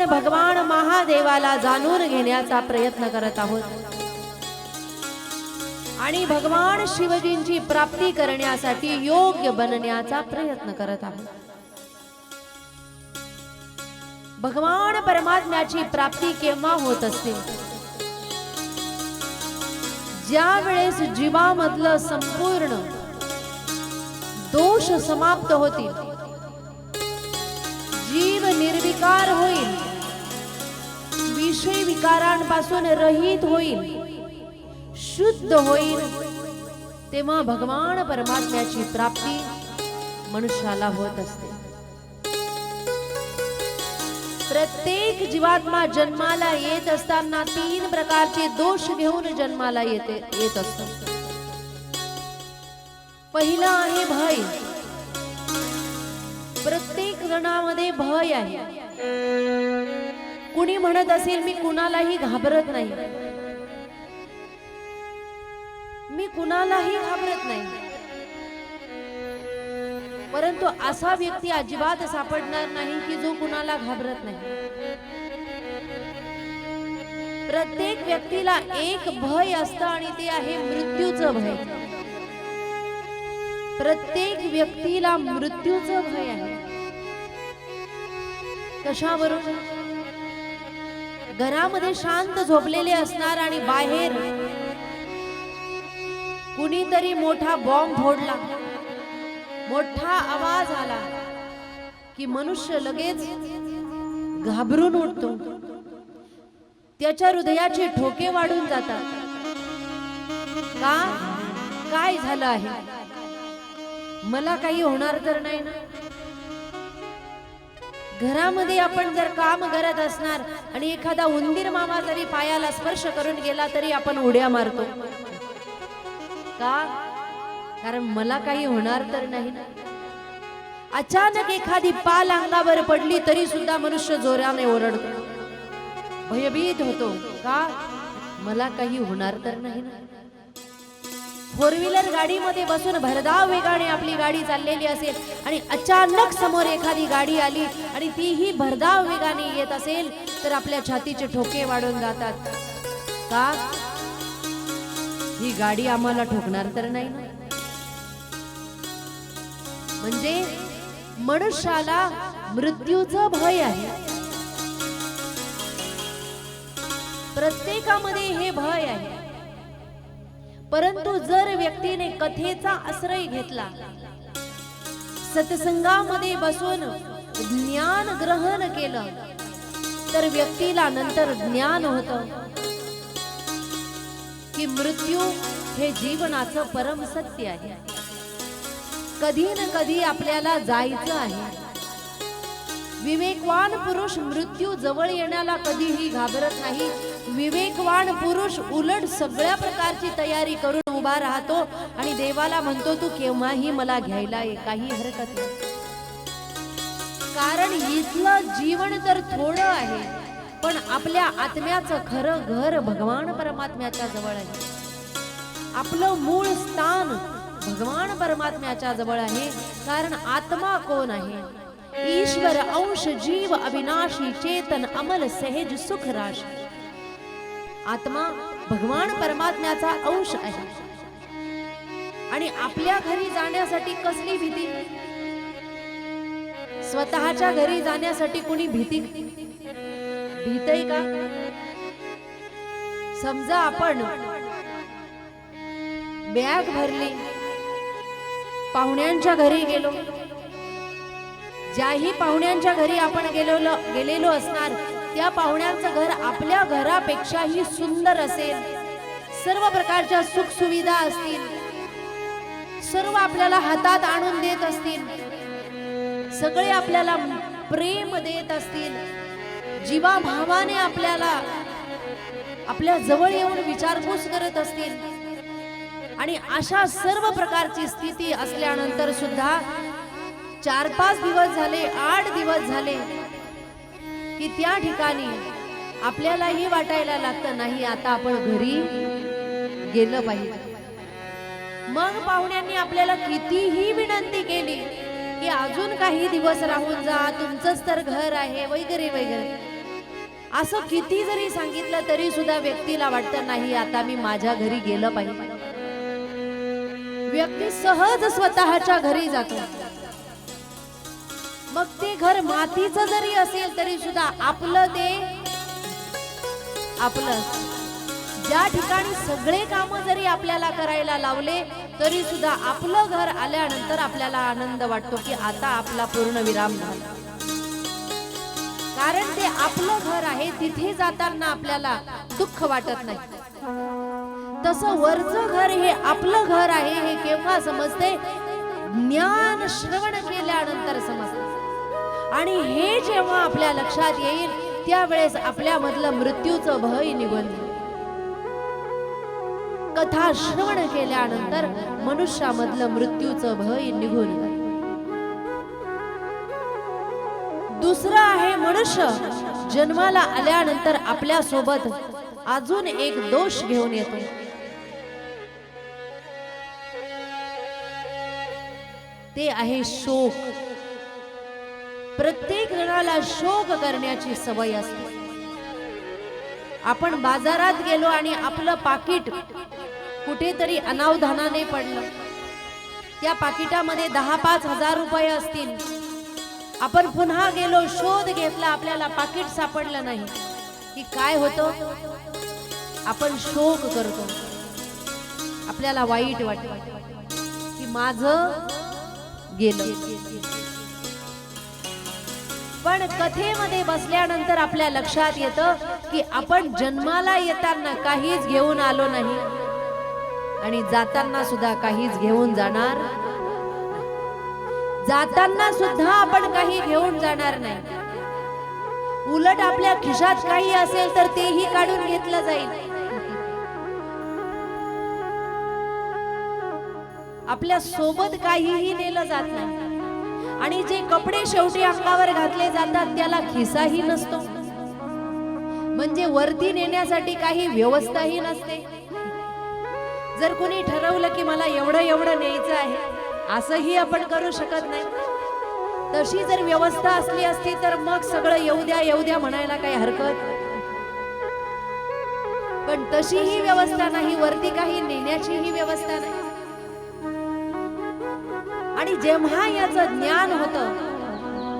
आपण भगवान महादेवाला जाणून घेण्याचा प्रयत्न करत आहोत. आणि भगवान शिवजींची प्राप्ती करण्यासाठी योग्य बनण्याचा प्रयत्न करत आहोत. भगवान परमात्म्याची प्राप्ती केव्हा होत असते? ज्या वेळेस जीवामधलं संपूर्ण दोष समाप्त होतील जीव निर्विकार होईल विषय विकारांपासून रहित होईल शुद्ध होईल तेव्हा भगवान परमात्म्याची प्राप्ती मनुष्याला होत असते. प्रत्येक जीवात्मा जन्माला येत असताना तीन प्रकारचे दोष घेऊन जन्माला येते येत असतो. पहिलं आहे भय. प्रत्येक जणामध्ये भय आहे. कुणी म्हणत असेल मी कुणालाही घाबरत नाही. मी कुणालाही घाबरत नाही. परंतु असा व्यक्ती अजिबात सापडणार नाही की जो कुणाला घाबरत नाही. प्रत्येक व्यक्तीला एक भय असतं आणि ते आहे मृत्यूचं भय. प्रत्येक व्यक्तीला मृत्यूचं भय आहे. कशावरून? घरामध्ये शांत झोपलेले असणार आणि बाहेर कुणीतरी मोठा बॉम्ब फोडला. मोठा आवाज आला की मनुष्य लगेच घाबरून उठतो. त्याच्या हृदयाचे ठोके वाढून जातात. का? काय झालं आहे? मला काही होणार तर नाही ना? घरामध्ये आपण जर काम करत असणार आणि एखादा उंदीर मामा जरी पायाला स्पर्श करून गेला तरी आपण उड्या मारतो. का? कारण मला काही होणार तर नाही. ना अचानक एखादी पाल अंगावर पडली तरी सुद्धा मनुष्य जोराने ओरडतो. भयभीत होतो. का? मला काही होणार तर नाही. ना फोर व्हीलर गाडीमध्ये बसून भरधाव वेगाने आपली गाडी चाललेली असेल आणि अचानक समोर एखादी गाडी आली आणि तीही भरधाव वेगाने येत असेल तर आपल्या छातीचे ठोके वाढून जातात. का? ही गाडी आम्हाला ठोकणार तर नाही. म्हणजे मनुष्याला मृत्यूचं भय आहे. प्रत्येकामध्ये हे भय आहे. परंतु जर व्यक्तीने कथेचा आश्रय घेतला सत्संगामध्ये बसून ज्ञान ग्रहण केलं तर व्यक्तीला नंतर ज्ञान होतं की मृत्यू हे जीवनाचं परम सत्य आहे. कधी न कधी आपल्याला जायचं आहे. विवेकवान पुरुष मृत्यू जवळ येण्याला कधीही घाबरत नाही. विवेकवान पुरुष उलट सगळ्या प्रकारची तयारी करून उभा राहतो आणि देवाला म्हणतो तू केव्हाही मला घ्यायला ये काही हरकत नाही. कारण इथलं जीवन तर थोडं आहे पण आपल्या आत्म्याचं खरं घर भगवान परमात्म्याच्या जवळ आहे. आपलं मूळ स्थान भगवान परमात्म्याच्या जवळ आहे कारण आत्मा कोण आहे? ईश्वर अंश जीव अविनाशी चेतन अमल सहज सुख राशी. आत्मा भगवान परमात्म्याचा अंश आहे. आणि आपल्या घरी जाण्यासाठी कसली भीती? स्वतःच्या घरी जाण्यासाठी कुणी भीती? भीतय का? समजा आपण बॅग भरली पाहुण्यांच्या घरी गेलो ज्याही पाहुण्यांच्या घरी आपण गेलेलो गेलेलो असणार त्या पाहुण्यांचं घर आपल्या घरापेक्षाही सुंदर असेल. सर्व प्रकारच्या सुख सुविधा असतील. सर्व आपल्याला हातात आणून देत असतील. सगळे आपल्याला प्रेम देत असतील. जीवाभावाने आपल्याला आपल्या जवळ येऊन विचारपूस करत असतील. आणि अशा सर्व प्रकारची स्थिती असल्यानंतर सुद्धा चार पाच दिवस झाले आठ दिवस झाले की त्या ठिकाणी आपल्यालाही वाटायला लागतं नाही आता आपण घरी गेलं पाहिजे. मग पाहुण्यांनी आपल्याला कितीही विनंती केली की अजून काही दिवस राहून जा तुमचंच तर घर आहे वगैरे वगैरे. असं किती जरी सांगितलं तरी सुद्धा व्यक्तीला वाटतं नाही आता मी माझ्या घरी गेलं पाहिजे. व्यक्ती सहज स्वतःच्या घरी जातो. मग ते घर मातीचं जरी असेल तरी सुद्धा आपलं ते आपलं. ज्या ठिकाणी सगळे काम जरी आपल्याला करायला लावले तरी सुद्धा आपलं घर आल्यानंतर आपल्याला आनंद वाटतो की आता आपला पूर्ण विराम झाला. कारण ते आपलं घर आहे तिथे जाताना आपल्याला दुःख वाटत नाही. तसं वरचं घर हे आपलं घर आहे हे केव्हा समजते? ज्ञान श्रवण केल्यानंतर समजते. आणि हे जेव्हा आपल्या लक्षात येईल त्यावेळेस आपल्यामधलं मृत्यूचं भय निघून कथा श्रवण केल्यानंतर मनुष्यामधलं मृत्यूचं भय निघून दुसरं आहे मनुष्य. जन्माला आल्यानंतर आपल्यासोबत अजून एक दोष घेऊन येतो. ते आहे शोक. प्रत्येक जणाला शोक करण्याची सवय असते. आपण बाजारात गेलो आणि आपलं पाकिट कुठेतरी अनावधानाने पडलं. त्या पाकिटामध्ये दहा पाच हजार रुपये असतील. आपण पुन्हा गेलो शोध घेतला आपल्याला पाकिट सापडलं नाही. की काय होतं? आपण शोक करतो. आपल्याला वाईट वाटत. की माझं गेलं. पण कथेमध्ये बसल्यानंतर आपल्या लक्षात येतं की आपण जन्माला येताना काहीच घेऊन आलो नाही. आणि जाताना सुद्धा काहीच घेऊन जाणार. जाताना सुद्धा आपण काही घेऊन जाणार नाही. उलट आपल्या खिशात काही असेल तर तेही काढून घेतलं जाईल. आपल्यासोबत काहीही नेलं जात नाही. आणि जे कपडे शेवटी अंगावर घातले जातात त्याला खिसाही नसतो. म्हणजे वरती नेण्यासाठी काही व्यवस्थाही नसते. जर कोणी ठरवलं की मला एवढं एवढं न्यायचं आहे असंही आपण करू शकत नाही. तशी जर व्यवस्था असली असती तर मग सगळं येऊ द्या येऊ द्या म्हणायला काही हरकत पण तशीही व्यवस्था नाही वरती काही नेण्याचीही व्यवस्था नाही. जेव्हा याचं ज्ञान होत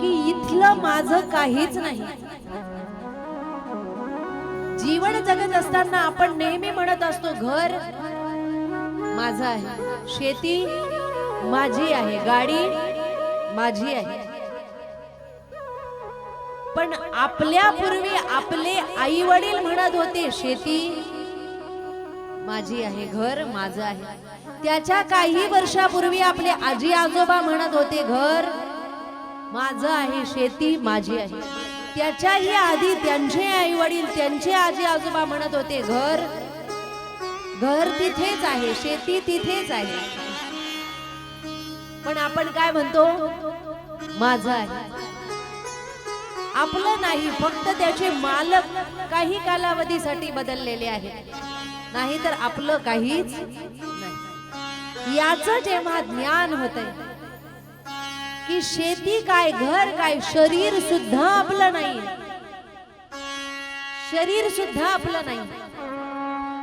की इथलं माझं काहीच नाही. जीवन जगत असताना आपण नेहमी म्हणत असतो घर माझं आहे शेती माझी आहे गाडी माझी आहे. पण आपल्या पूर्वी आपले आई वडील म्हणत होते शेती माझी आहे घर माझं आहे. त्याच्या काही वर्षापूर्वी आपले आजी आजोबा म्हणत होते घर माझं आहे शेती माझी आहे. त्याच्याही आधी त्यांचे आई वडील त्यांचे आजी आजोबा म्हणत होते घर घर तिथेच आहे शेती तिथेच आहे. पण आपण काय म्हणतो? माझं आहे. आपलं नाही फक्त त्याचे मालक काही कालावधीसाठी बदललेले आहेत. नाही तर आपलं काहीच याच जेव्हा ज्ञान होतंय की शेती काय घर काय शरीर सुद्धा आपलं नाही. शरीर सुद्धा आपलं नाही.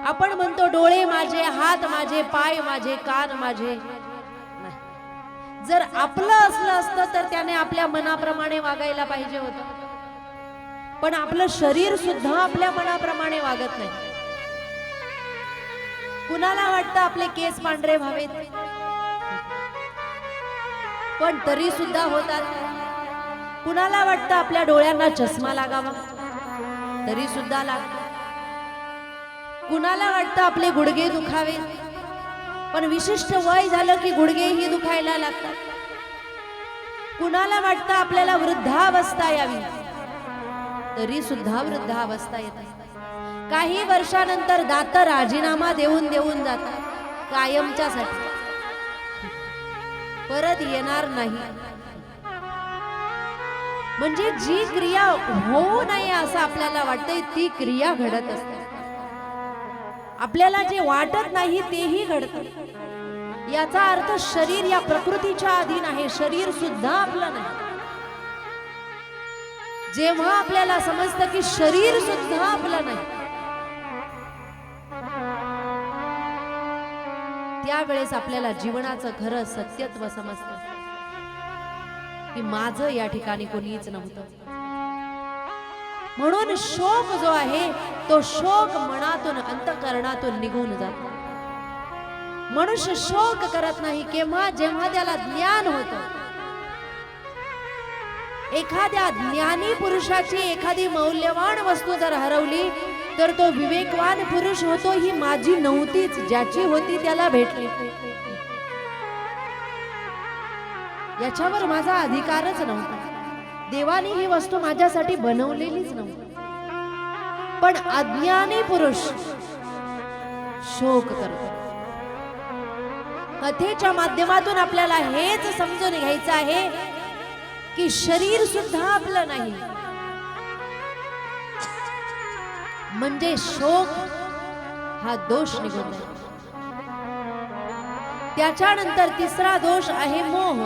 आपण म्हणतो डोळे माझे हात माझे पाय माझे कान माझे. जर आपलं असलं असतं तर त्याने आपल्या मनाप्रमाणे वागायला पाहिजे होतं. पण आपलं शरीर सुद्धा आपल्या मनाप्रमाणे वागत नाही. कुणाला वाटतं आपले केस पांढरे व्हावेत? पण तरी सुद्धा होतात. कुणाला वाटतं आपल्या डोळ्यांना चष्मा लागावा? तरी सुद्धा लागतो कुणाला वाटतं आपले गुडघे दुखावे? पण विशिष्ट वय झालं की गुडघेही दुखायला लागतात. कुणाला वाटतं आपल्याला वृद्धावस्था यावी? तरी सुद्धा वृद्धावस्था येते. काही वर्षानंतर दात राजीनामा देऊन देऊन जातात कायमच्यासाठी. परत येणार नाही. म्हणजे जी क्रिया होऊ नये असं आपल्याला वाटतंय ती क्रिया घडत असते. आपल्याला जे वाटत नाही तेही घडत. याचा अर्थ शरीर या प्रकृतीच्या अधीन आहे शरीर सुद्धा आपलं नाही. जेव्हा आपल्याला समजतं की शरीर सुद्धा आपलं नाही त्यावेळेस आपल्याला जीवनाचं खरं सत्यत्व समजतं. की माझं या ठिकाणी कोणीच नव्हतं. म्हणून शोक जो आहे तो शोक मनातून अंतकरणातून निघून जातो. मनुष्य शोक करत नाही केव्हा जेव्हा त्याला ज्ञान होतं. एखाद्या ज्ञानी पुरुषाची एखादी मौल्यवान वस्तू जर हरवली तर तो विवेकवान पुरुष होतो ही माझी नव्हतीच ज्याची होती त्याला भेटली. याच्यावर माझा अधिकारच नव्हता. देवाने ही वस्तू माझ्यासाठी बनवलेलीच नव्हती. पण अज्ञानी पुरुष शोक करतो. कथेच्या माध्यमातून आपल्याला हेच समजून घ्यायचं आहे की शरीर सुद्धा आपलं नाही. म्हणजे शोक हा दोष निघून त्याच्यानंतर तिसरा दोष आहे मोह.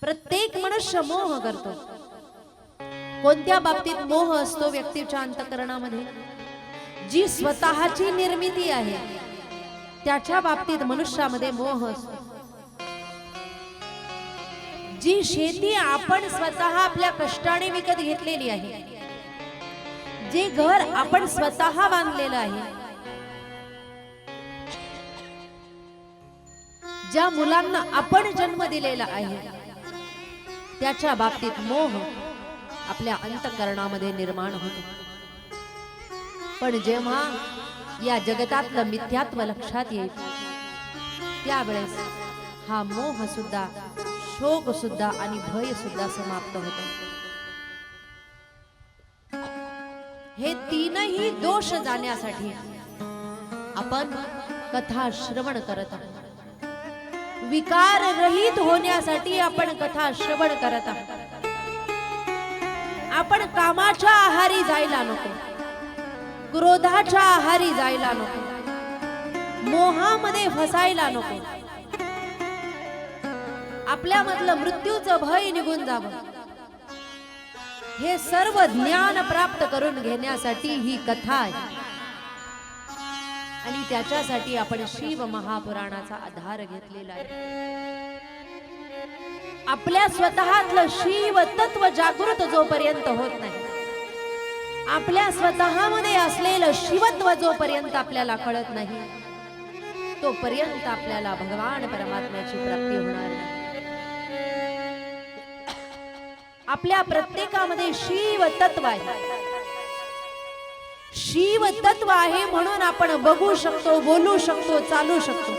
प्रत्येक मनुष्य मोह करतो. कोणत्या बाबतीत मोह असतो व्यक्तीच्या अंतकरणामध्ये? जी स्वतःची निर्मिती आहे त्याच्या बाबतीत मनुष्यामध्ये मोह असतो. जी शेती आपण स्वतः आपल्या कष्टाने विकत घेतलेली आहे. जे घर आपण स्वतः बांधलेलं आहे. ज्या मुलांना आपण जन्म दिलेला आहे त्याच्या बाबतीत मोह आपल्या अंतकरणामध्ये निर्माण होतो. पण जेव्हा या जगतातलं मिथ्यात्व लक्षात येईल त्यावेळेस हा मोह सुद्धा शोक सुद्धा आणि भय सुद्धा समाप्त होतो. हे तीनही दोष जाण्यासाठी आपण कथा श्रवण करत आहोत. विकार रहित होण्यासाठी आपण कथा श्रवण करत आहोत. आपण कामाच्या आहारी जायला नको. क्रोधाच्या आहारी जायला नको. मोहामध्ये फसायला नको. आपल्यामधलं मृत्यूचं भय निघून जावं. हे सर्व ज्ञान प्राप्त करून घेण्यासाठी ही कथा आहे. आणि त्याच्यासाठी आपण शिव महापुराणाचा आधार घेतलेला आहे. आपल्या स्वतःतलं शिव तत्व जागृत जोपर्यंत होत नाही आपल्या स्वतःमध्ये असलेलं शिवत्व जोपर्यंत आपल्याला कळत नाही तोपर्यंत आपल्याला भगवान परमात्म्याची प्राप्ती होणार नाही. आपल्या प्रत्येकामध्ये शिव तत्व आहे. शिव तत्व आहे म्हणून आपण बघू शकतो बोलू शकतो चालू शकतो.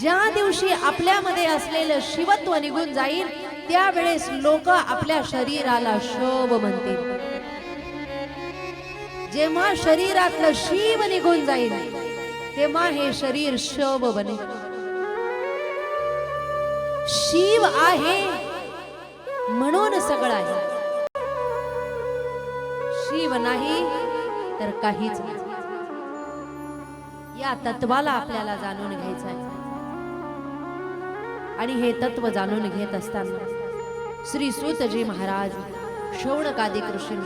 ज्या दिवशी आपल्यामध्ये असलेलं शिवत्व निघून जाईल त्यावेळेस लोक आपल्या शरीराला शोभ म्हणतील. जेव्हा शरीरातलं शिव निघून जाईल तेव्हा हे शरीर शोभ बने शिव आहे म्हणून सगळं आहे. शिव नाही तर काहीच या तत्वाला आपल्याला जाणून घ्यायचं आहे. आणि हे तत्व जाणून घेत असताना श्री सूतजी महाराज शौणकादी कृष्ण